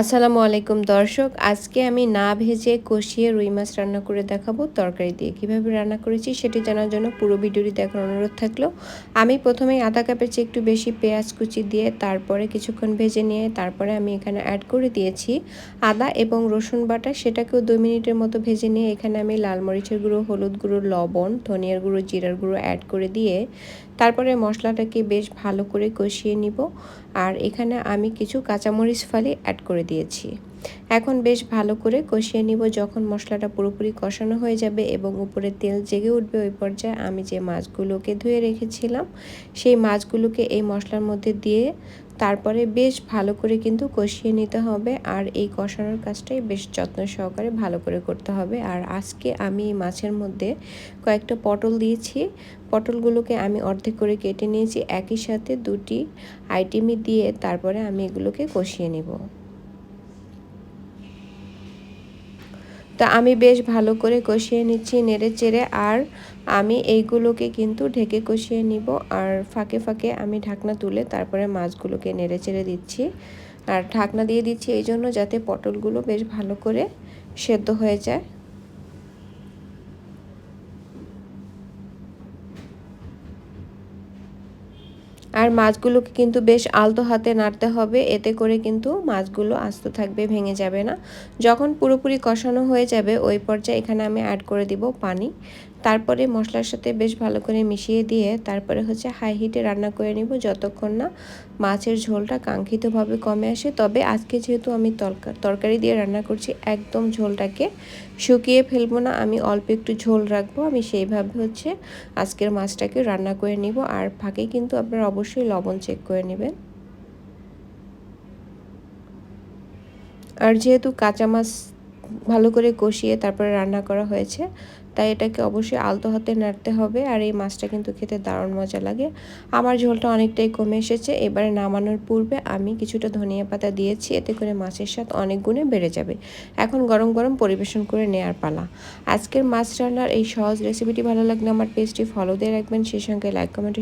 আসসালামু আলাইকুম দর্শক, আজকে আমি না ভেজে কষিয়ে রুই মাছ রান্না করে দেখাবো তরকারি দিয়ে। কীভাবে রান্না করেছি সেটি জানার জন্য পুরো ভিডিওটি দেখার অনুরোধ থাকল। আমি প্রথমে আধা কাপের চেয়ে একটু বেশি পেঁয়াজ কুচি দিয়ে তারপরে কিছুক্ষণ ভেজে নিয়ে তারপরে আমি এখানে অ্যাড করে দিয়েছি আদা এবং রসুন বাটা। সেটাকেও দুই মিনিটের মতো ভেজে নিয়ে এখানে আমি লাল মরিচের গুঁড়ো, হলুদ গুঁড়ো, লবণ, ধনিয়ার গুঁড়ো, জিরার গুঁড়ো অ্যাড করে দিয়ে তারপরে মশলাটাকে বেশ ভালো করে কষিয়ে নিব। আর এখানে আমি কিছু কাঁচামরিচ ফালি অ্যাড করে দিয়েছি। এখন বেশ ভালো করে কষিয়ে নিব যখন মশলাটা পুরোপুরি কষানো হয়ে যাবে এবং উপরে তেল জেগে উঠবে ওই পর্যায়ে আমি যে মাছগুলোকে ধুয়ে রেখেছিলাম, সেই মাছগুলোকে এই মশলার মধ্যে দিয়ে তারপরে বেশ ভালো করে কিন্তু কষিয়ে নিতে হবে আর এই কষানোর কাজটাই বেশ যত্ন সহকারে ভালো করে করতে হবে। আর আজকে আমি মাছের মধ্যে কয়েকটা পটল দিয়েছি। পটলগুলোকে আমি অর্ধেক করে কেটে নিয়েছি। একই সাথে দুটি আইটেমই দিয়ে তারপরে আমি এগুলোকে কষিয়ে নেব। তা আমি বেশ ভালো করে কষিয়ে নিচ্ছি নেড়ে চেড়ে, আর আমি এইগুলোকে কিন্তু ঢেকে কষিয়ে নিব। আর ফাঁকে ফাঁকে আমি ঢাকনা তুলে তারপরে মাছগুলোকে নেড়ে চেড়ে দিচ্ছি। আর ঢাকনা দিয়ে দিচ্ছি এই জন্য যাতে পটলগুলো বেশ ভালো করে সেদ্ধ হয়ে যায়। আর মাছগুলোকে কিন্তু বেশ আলতো হাতে নাড়তে হবে। এতে করে কিন্তু মাছগুলো আস্ত থাকবে, ভেঙে যাবে না। যখন পুরোপুরি কষানো হয়ে যাবে, ওই পর্যায়ে এখানে আমি অ্যাড করে দিব পানি। তারপরে মশলার সাথে বেশ ভালো করে মিশিয়ে দিয়ে তারপরে হচ্ছে হাই হিটে রান্না করে নিব। যতক্ষণ না মাছের ঝোলটা কাঙ্ক্ষিতভাবে কমে আসে। তবে আজকে যেহেতু আমি তরকারি দিয়ে রান্না করছি, একদম ঝোলটাকে শুকিয়ে ফেলব না। আমি অল্প একটু ঝোল রাখব। আমি সেইভাবে হচ্ছে আজকের মাছটাকে রান্না করে নিব। আর ফাঁকে কিন্তু আপনারা অবশ্যই লবণ চেক করে নেবেন। আর যেহেতু কাঁচা মাছ ভালো করে কষিয়ে তারপরে রান্না করা হয়েছে তাই এটাকে অবশ্যই আলতো হাতে নাড়তে হবে আর এই মাছটা কিন্তু খেতে দারুণ মজা লাগে। আমার ঝোলটা অনেকটাই কমে এসেছে, এবারে নামানোর পূর্বে আমি কিছুটা ধনিয়া পাতা দিয়েছি, এতে করে মাছের স্বাদ অনেক গুণে বেড়ে যাবে। এখন গরম গরম পরিবেশন করে নেয়ার পালা। আজকের মাছ রান্নার এই সহজ রেসিপিটি ভালো লাগলে আমার পেজটি ফলো দিয়ে রাখবেন, সেই সঙ্গে লাইক কমেন্ট